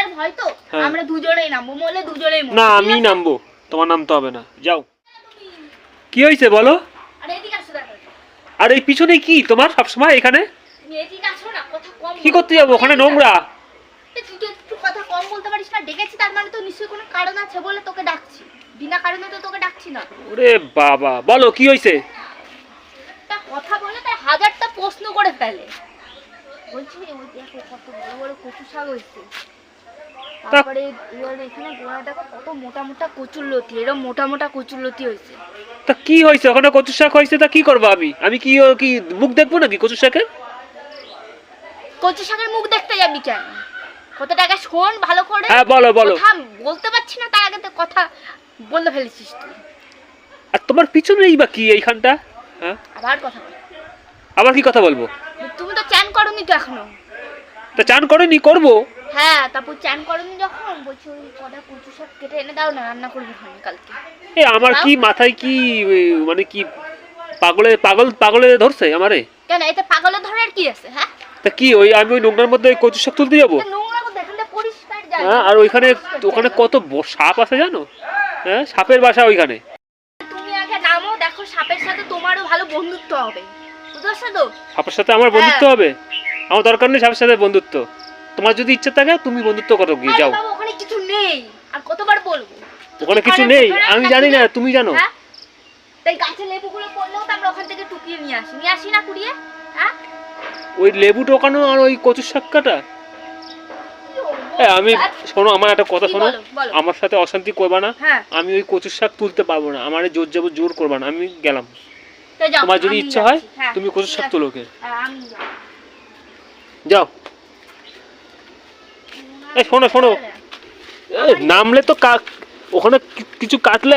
মরার ভয় তো? হ্যাঁ। আমরা দুজনেই নামবো মরলে দুজনেই না আমি নামবো তোমার নামতে হবে না। যাও। কি হয়েছে বলো? আরে এদিকে আসো দেখো আর এই পিছনে কি তোমার সবসময় এখানে? এদিকে আসো না কথা কম কি করতে যাব ওখানে নোংরা? কথা কম বলতে পারিস না ডেকেছি তার মানে তো নিশ্চয়ই কোনো কারণ আছে বলে তোকে ডাকছি। বিনা কারণে তো তোকে ডাকছি না। ওরে বাবা বলো কি হয়েছে? কথা বলে তার হাজারটা প্রশ্ন করে ফেলে। বলছি ওই দেখো কত বড় বড় কচু শাক হয়েছে। তারপরে এবার এখানে গোড়া দেখো কত মোটা মোটা কচুর লতি এরকম মোটা মোটা কচুর লতি হয়েছে। তা কি হয়েছে? ওখানে কচু শাক হয়েছে তা কি করব আমি? আমি কি ও কি মুখ দেখব নাকি কচু শাকের? কচু শাকের মুখ দেখতে যাবি কেন? কত টাকা শোন ভালো করে। হ্যাঁ বলো বলো। কথা বলতে পারছি না তার আগে তো কথা বলে ফেলেছিস তুই। আর তোমার পিছনেই বা কি এইখানটা? হ্যাঁ? আবার কথা বল। আবার কি কথা বলব? তুমি তো চ্যান করনি তো এখনও। তা চান করেনি করব। হ্যাঁ তারপর চ্যান করনি যখন বলছি ওই কটা কচু কেটে এনে দাও না রান্না করব কালকে। এ আমার কি মাথায় কি মানে কি পাগলে পাগল পাগলে ধরছে আমারে? কেন পাগলের ধরনের কি আছে হ্যাঁ? তা কি ওই আমি ওই নোংরার মধ্যে কচু শাক তুলতে যাব? এটা হ্যাঁ আর ওইখানে ওখানে কত সাপ আছে জানো? হ্যাঁ সাপের বাসা ওইখানে। তুমি আগে নামো দেখো সাপের সাথে তোমারও ভালো বন্ধুত্ব হবে। বুঝতে তো? সাপের সাথে আমার বন্ধুত্ব হবে? আমার দরকার নেই সাপের সাথে বন্ধুত্ব। তোমার যদি ইচ্ছা থাকে তুমি বন্ধুত্ব করো গিয়ে যাও। ওখানে কিছু নেই। আর কতবার বলব? ওখানে কিছু নেই। আমি জানি না তুমি জানো। হ্যাঁ? তাই গাছের লেবুগুলো পড়লেও তো আমরা ওখান থেকে টুকিয়ে নিয়ে আসি। নিয়ে আসি না কুড়িয়ে? হ্যাঁ? ওই লেবু টোকানো আর ওই কচুর শাক কাটা এ, আমি শোনো আমার একটা কথা শোনো। আমার সাথে অশান্তি করবা না। হ্যাঁ। আমি ওই কচুর শাক তুলতে পারব না। আমার জোর যাব জোর করবা না। আমি গেলাম। তোমার যদি ইচ্ছা হয় হ্যাঁ, তুমি কচুর শাক। তুলোকে। যাও। এই শোনো শোনো। নামলে তো কাক ওখানে কিছু কাটলে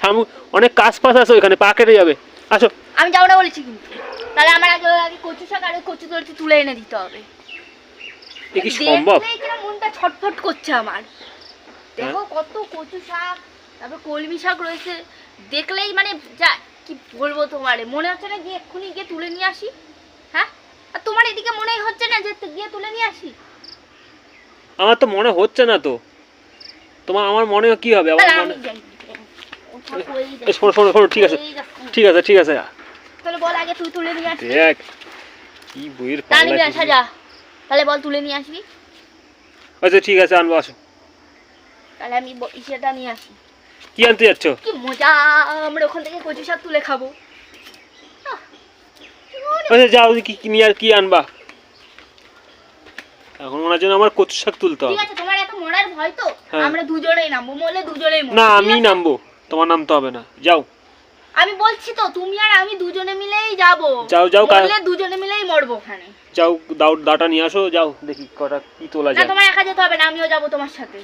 সামু অনেক কাজ আছে ওইখানে পা কেটে যাবে। আসো। আমি যাব না বলেছি কিন্তু। তাহলে আমার আগে আগে কচু শাক আর কচু তুলে এনে দিতে হবে। এ কি সম্ভব? মনটা ছটফট করছে আমার। দেখো কত কচু শাক তারপর কলমি শাক রয়েছে। দেখলেই মানে যা কি বলব তোমারে? মনে হচ্ছে না যে এক্ষুনি গিয়ে তুলে নিয়ে আসি? হ্যাঁ? আর তোমার এদিকে মনেই হচ্ছে না যে গিয়ে তুলে নিয়ে আসি? আমার তো মনে হচ্ছে না তো। তোমার আমার মনে কি হবে? আমার মনে শোনো শোনো শোনো ঠিক আছে। ঠিক আছে ঠিক আছে। তাহলে বল আগে তুই তুলে নিয়ে আসবি। দেখ কি বইয়ের তা নিবি আসা যা। তাহলে বল তুলে নিয়ে আসবি। আচ্ছা ঠিক আছে আনব আসো। তাহলে আমি ইসেটা নিয়ে আসি। কি আনতে যাচ্ছ? কি মজা আমরা ওখান থেকে কচু শাক তুলে খাব। আচ্ছা যাও কি কি নিয়ে আর কি আনবা। এখন জন্য আমার কচু শাক তুলতে ঠিক হবে। আছে তোমার এত মরার ভয় তো? হ্যাঁ। আমরা দুজনেই নামবো মরলে দুজনেই না আমি নামবো তোমার নামতে হবে না। যাও। আমি বলছি তো তুমি আর আমি দুজনে মিলেই যাব। যাও, যাও, মরলে দুজনে মিলেই মরবো ওখানে। যাও দাও ডাটা নিয়ে আসো যাও দেখি কটা কি তোলা না যায়। তোমার একা যেতে হবে না আমিও যাব তোমার সাথে।